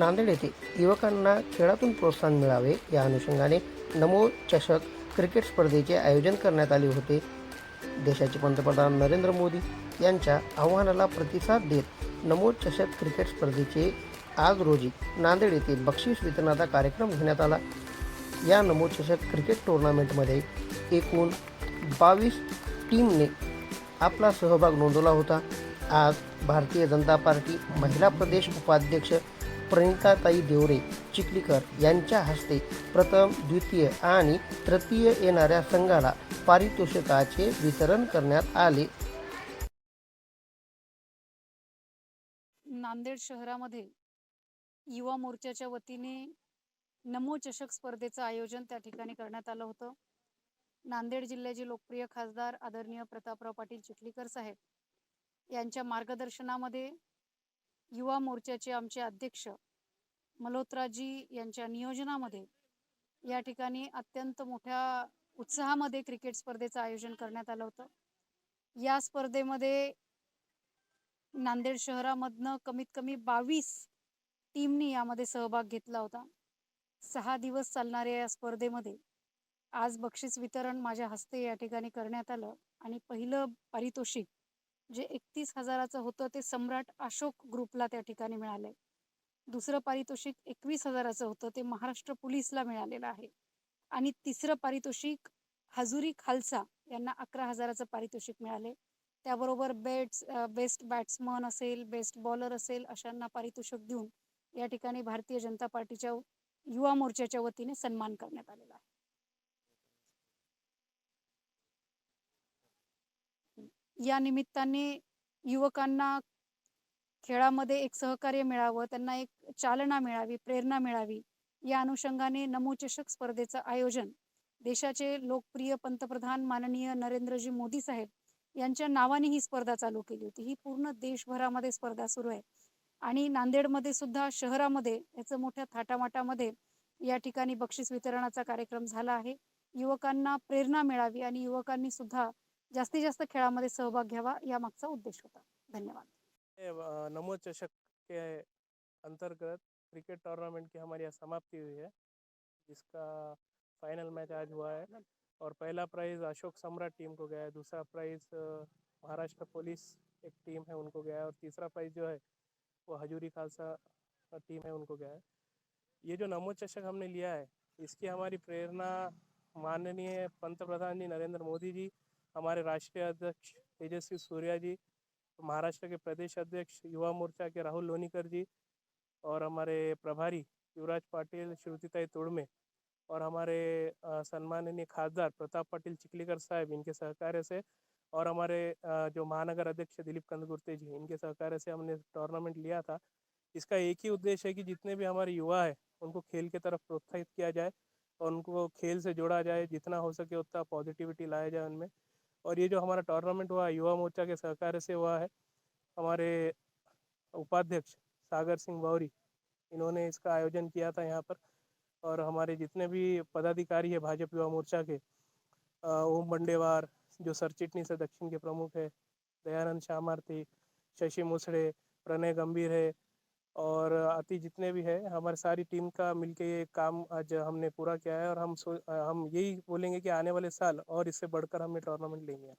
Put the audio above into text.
नांदेड येथे युवकांना खेळातून प्रोत्साहन मिळावे या अनुषंगाने नमो चषक क्रिकेट स्पर्धेचे आयोजन करण्यात आले होते. देशाचे पंतप्रधान नरेंद्र मोदी यांच्या आव्हानाला प्रतिसाद देत नमो चषक क्रिकेट स्पर्धेचे आज रोजी नांदेड येथे बक्षीस वितरणाचा कार्यक्रम घेण्यात आला. या नमो चषक क्रिकेट टुर्नामेंटमध्ये एकूण बावीस टीमने आपला सहभाग नोंदवला होता. आज भारतीय जनता पार्टी महिला प्रदेश उपाध्यक्ष प्रणिताताई देवरे चिखलीकर यांच्या हस्ते प्रथम द्वितीय आणि तृतीय येणाऱ्या संघाला पारितोषिकाचे वितरण करण्यात आले. नांदेड शहरामध्ये युवा मोर्चाच्या वतीने नमो चषक स्पर्धेचं आयोजन त्या ठिकाणी करण्यात आलं होतं. नांदेड जिल्ह्याचे लोकप्रिय खासदार आदरणीय प्रतापराव पाटील चिखलीकर साहेब यांच्या मार्गदर्शनामध्ये युवा मोर्चाचे आमचे अध्यक्ष मल्होत्राजी यांच्या नियोजनामध्ये या ठिकाणी अत्यंत मोठ्या उत्साहामध्ये क्रिकेट स्पर्धेचं आयोजन करण्यात आलं होतं. या स्पर्धेमध्ये नांदेड शहरामधनं कमीत कमी बावीस टीमनी यामध्ये सहभाग घेतला होता. सहा दिवस चालणाऱ्या या स्पर्धेमध्ये आज बक्षीस वितरण माझ्या हस्ते या ठिकाणी करण्यात आलं आणि पहिलं पारितोषिक जे एकतीस हजाराचं होतं ते सम्राट अशोक ग्रुपला त्या ठिकाणी मिळालंय दुसरं पारितोषिक एकवीस हजाराचं होतं ते महाराष्ट्र पोलीसला मिळालेलं आहे. आणि तिसरं पारितोषिक हजुरी खालसा यांना अकरा हजाराचं पारितोषिक मिळाले. त्याबरोबर बेट्स बेस्ट बॅट्समन असेल बेस्ट बॉलर असेल अशांना पारितोषिक देऊन या ठिकाणी भारतीय जनता पार्टीच्या युवा मोर्चाच्या वतीने सन्मान करण्यात आलेला आहे. या निमित्ताने युवकांना खेळामध्ये एक सहकार्य मिळावं त्यांना एक चालना मिळावी प्रेरणा मिळावी या अनुषंगाने नमो चषक स्पर्धेचं आयोजन देशाचे लोकप्रिय पंतप्रधान माननीय नरेंद्रजी मोदी साहेब यांच्या नावाने ही स्पर्धा चालू केली होती. ही पूर्ण देशभरामध्ये स्पर्धा सुरू आहे. आणि नांदेडमध्ये सुद्धा शहरामध्ये याचं मोठ्या थाटामाटामध्ये या ठिकाणी बक्षीस वितरणाचा कार्यक्रम झाला आहे. युवकांना प्रेरणा मिळावी आणि युवकांनी सुद्धा जास्तीत जास्त खेळामध्ये सहभाग घ्यावा या मागचा उद्देश होता. धन्यवाद. नमो चषक के अंतर्गत क्रिकेट टूर्नामेंट की हमारी यहाँ समाप्ति हुई है, जिसका फाइनल मैच आज हुआ है और पहला प्राइज़ अशोक सम्राट टीम को गया है, दूसरा प्राइज़ महाराष्ट्र पुलिस एक टीम है उनको गया है और तीसरा प्राइज़ जो है वो हजूरी खालसा टीम है उनको गया है। ये जो नमो चषक हमने लिया है, इसकी हमारी प्रेरणा माननीय पंतप्रधान जी नरेंद्र मोदी जी हमारे राष्ट्रीय अध्यक्ष तेजस्वी सूर्या जी, महाराष्ट्र के प्रदेश अध्यक्ष युवा मोर्चा के राहुल लोनीकर जी और हमारे प्रभारी युवराज पाटिल श्रुतिताई तोड़मे और हमारे सम्माननीय खासदार प्रताप पाटिल चिखलीकर साहब इनके सहकार्य से और हमारे जो महानगर अध्यक्ष दिलीप कंदगुर्ते जी इनके सहकार्य से हमने टूर्नामेंट लिया था। इसका एक ही उद्देश्य है कि जितने भी हमारे युवा है, उनको खेल के तरफ़ प्रोत्साहित किया जाए और उनको खेल से जोड़ा जाए, जितना हो सके उतना पॉजिटिविटी लाया जाए उनमें। और ये जो हमारा टूर्नामेंट हुआ, युवा मोर्चा के सहकार से हुआ है, हमारे उपाध्यक्ष सागर सिंह बौरी, इन्होंने इसका आयोजन किया था यहाँ पर। और हमारे जितने भी पदाधिकारी है, भाजपा युवा मोर्चा के ओम बंडेवार, जो सरचिटनी से दक्षिण के प्रमुख है, दयानंद शामार्थी शशि मुसड़े, प्रणय गंभीर है और अति जितने भी है हमारी सारी टीम का मिलके ये काम आज हमने पूरा किया है और हम सो हम यही बोलेंगे कि आने वाले साल और इससे बढ़कर हम ये टूर्नामेंट लेंगे।